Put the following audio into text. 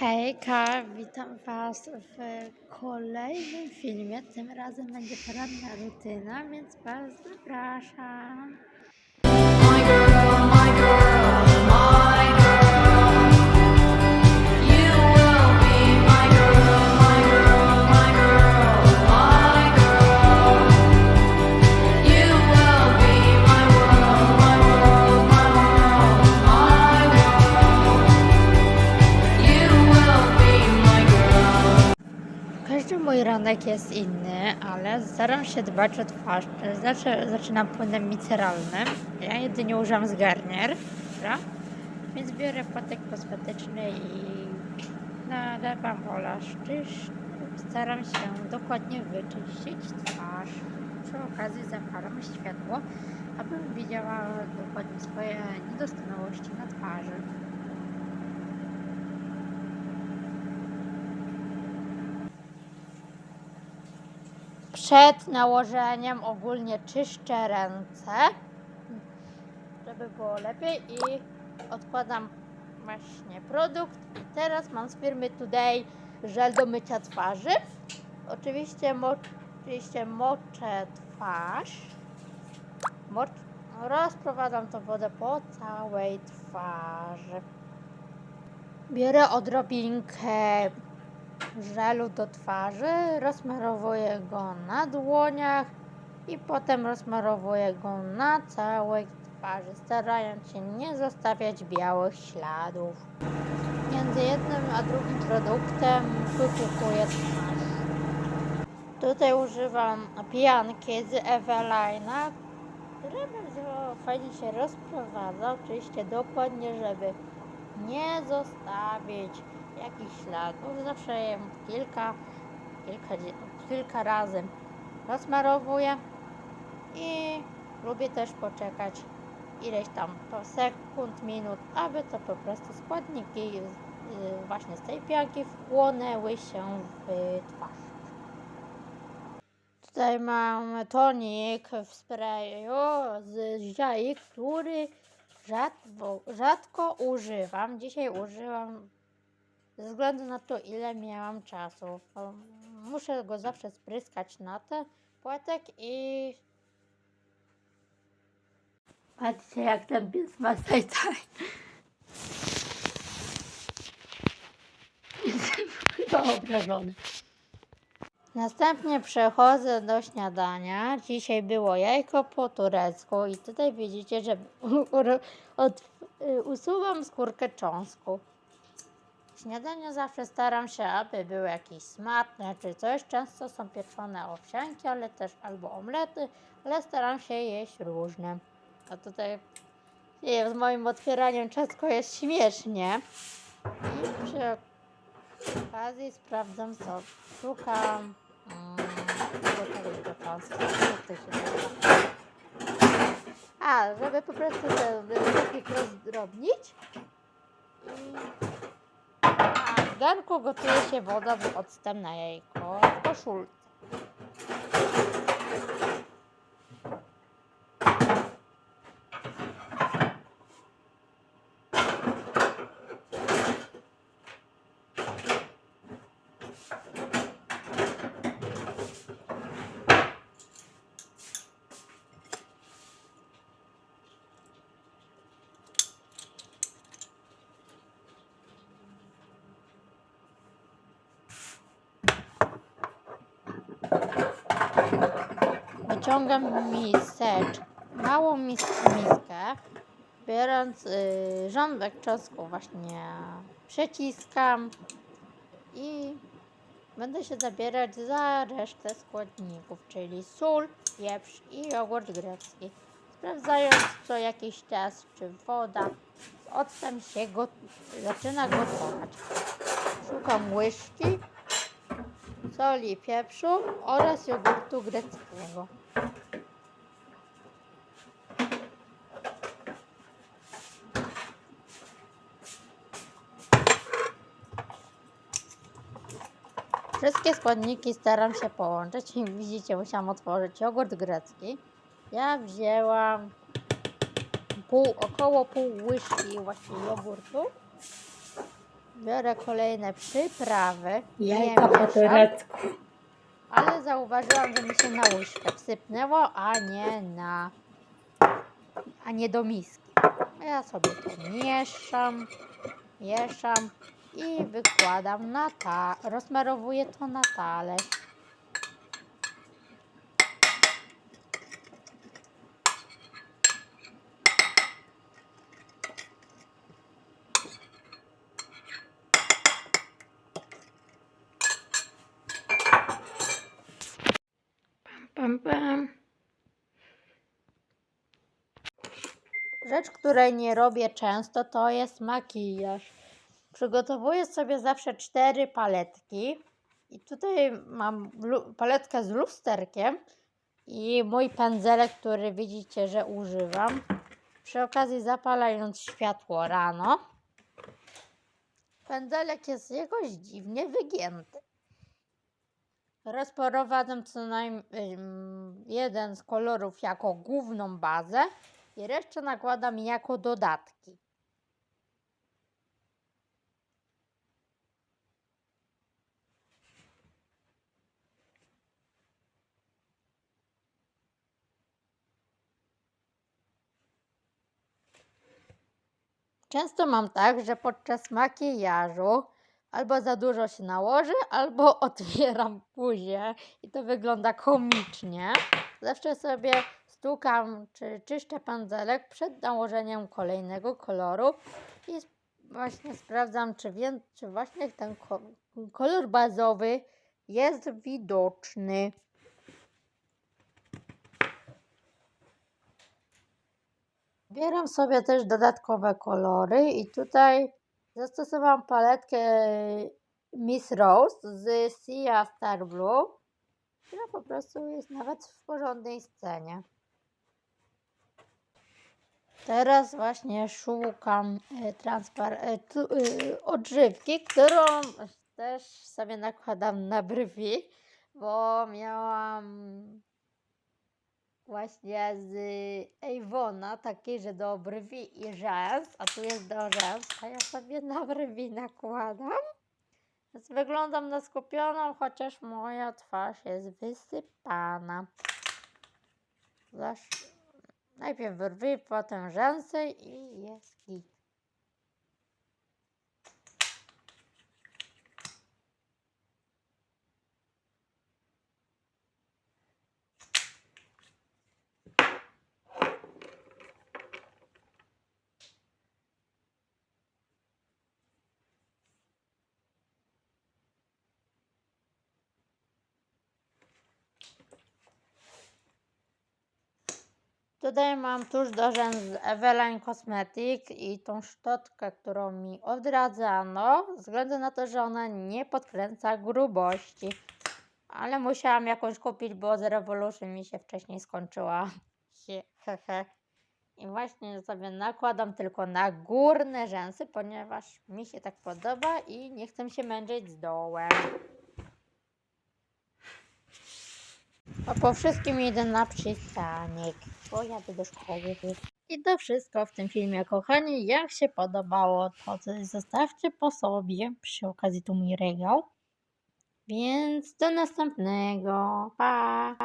Hejka, witam Was w kolejnym filmie. Tym razem będzie poranna rutyna, więc Was zapraszam. Mój ranek jest inny, ale staram się dbać o twarz. Zawsze zaczynam płynem miceralnym. Ja jedynie używam zgarnier, dobra? Więc biorę płatek kosmetyczny i nalewam olasz. Staram się dokładnie wyczyścić twarz. Przy okazji zapalam światło, abym widziała dokładnie swoje niedoskonałości na twarzy. Przed nałożeniem ogólnie czyszczę ręce, żeby było lepiej i odkładam właśnie produkt. I teraz mam z firmy Today żel do mycia twarzy. Oczywiście, mo oczywiście moczę twarz. Mocz rozprowadzam tą wodę po całej twarzy. Biorę odrobinkę żelu do twarzy, rozmarowuję go na dłoniach i potem rozmarowuję go na całej twarzy, starając się nie zostawiać białych śladów. Między jednym a drugim produktem wypłukuję twarz. Tutaj używam pijanki z Evelina, która bardzo fajnie się rozprowadza, oczywiście dokładnie, żeby nie zostawić jakichś śladów. Zawsze kilka, kilka, kilka razy rozmarowuję i lubię też poczekać ileś tam sekund, minut, aby to po prostu składniki właśnie z tej pianki wchłonęły się w twarz. Tutaj mam tonik w sprayu z ziai, który rzadko, rzadko używam. Dzisiaj użyłam ze względu na to, ile miałam czasu. Muszę go zawsze spryskać na ten płatek i... Patrzcie, jak ten pies ma taj taj. Jestem chyba obrażony. Następnie przechodzę do śniadania. Dzisiaj było jajko po turecku i tutaj widzicie, że y, usuwam skórkę cząstku. Śniadaniu zawsze staram się, aby były jakieś smaczne czy coś. Często są pieczone owsianki, ale też albo omlety, ale staram się jeść różne. A tutaj nie z moim otwieraniem czasku jest śmiesznie. I przy okazji sprawdzam co. Szukam mm? A, żeby po prostu ten wypik rozdrobnić. I garnku gotuje się woda z octem na jajko w koszulce. Wyciągam miseczkę, małą mis miskę, biorąc y, rządek czosnku właśnie przeciskam i będę się zabierać za resztę składników, czyli sól, pieprz i jogurt grecki. Sprawdzając co jakiś czas, czy woda z octem się go zaczyna gotować. Szukam łyżki, soli, pieprzu oraz jogurtu greckiego. Wszystkie składniki staram się połączyć i widzicie, musiałam otworzyć jogurt grecki. Ja wzięłam pół, około pół łyżki właśnie jogurtu Biorę kolejne przyprawy. Jajka po turecku. Ale zauważyłam, że mi się na łyżkę wsypnęło, a nie na... a nie do miski. Ja sobie to mieszam, mieszam i wykładam na ta... rozmarowuję to na talerz. Pam, pam. Rzecz, której nie robię często, to jest makijaż. Przygotowuję sobie zawsze cztery paletki. I tutaj mam paletkę z lusterkiem i mój pędzelek, który widzicie, że używam. Przy okazji zapalając światło rano. Pędzelek jest jakoś dziwnie wygięty. Rozprowadzam co najmniej jeden z kolorów jako główną bazę i resztę nakładam jako dodatki. Często mam tak, że podczas makijażu albo za dużo się nałoży, albo otwieram buzię i to wygląda komicznie. Zawsze sobie stukam czy czyszczę pędzelek przed nałożeniem kolejnego koloru i właśnie sprawdzam, czy, wiem, czy właśnie ten ko- kolor bazowy jest widoczny. Bieram sobie też dodatkowe kolory i tutaj zastosowałam paletkę Miss Rose z Sia Star Blue, która po prostu jest nawet w porządnej scenie. Teraz właśnie szukam e, transpar- e, e, odżywki, którą też sobie nakładam na brwi, bo miałam właśnie z Avona takie, że do brwi i rzęs, a tu jest do rzęs, a ja sobie na brwi nakładam. Więc wyglądam na skupioną, chociaż moja twarz jest wysypana. Zaś najpierw brwi, potem rzęsy i jest git. Tutaj mam tuż do rzęs z Eveline Cosmetic i tą szczotkę, którą mi odradzano, ze względu na to, że ona nie podkręca grubości. Ale musiałam jakąś kupić, bo z Revolution mi się wcześniej skończyła. I właśnie sobie nakładam tylko na górne rzęsy, ponieważ mi się tak podoba i nie chcę się męczyć z dołem. A po wszystkim idę na przystanek, bo jadę do szkoły. I to wszystko w tym filmie, kochani. Jak się podobało, to coś zostawcie po sobie. Przy okazji tu mój regał. Więc do następnego. Pa!